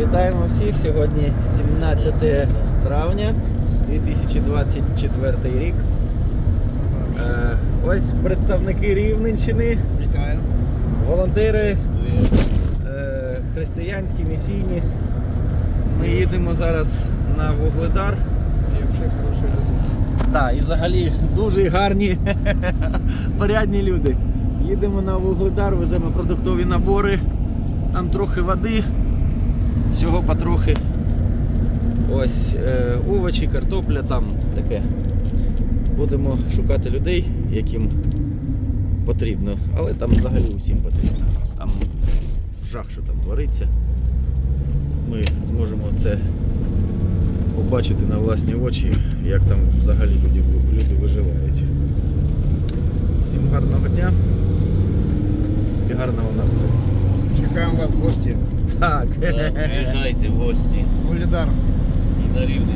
Вітаємо всіх. Сьогодні 17 травня 2024 рік. Е, Ось представники Рівненщини, Вітаю. волонтери е, християнські, місійні. Ми їдемо зараз на Вугледар. Так, і взагалі дуже гарні, порядні люди. Їдемо на Вугледар, веземо продуктові набори, там трохи води, всього потрохи. Ось е, овочі, картопля, там таке. Будемо шукати людей, яким потрібно. Але там взагалі усім потрібно. Там жах, що там твориться. Ми зможемо це побачити на власні очі, як там взагалі люди, люди виживають. Всім гарного дня і гарного настрою. Чекаємо вас в гості. Так. Так, Приїжджайте в гості Улідар. і на рівне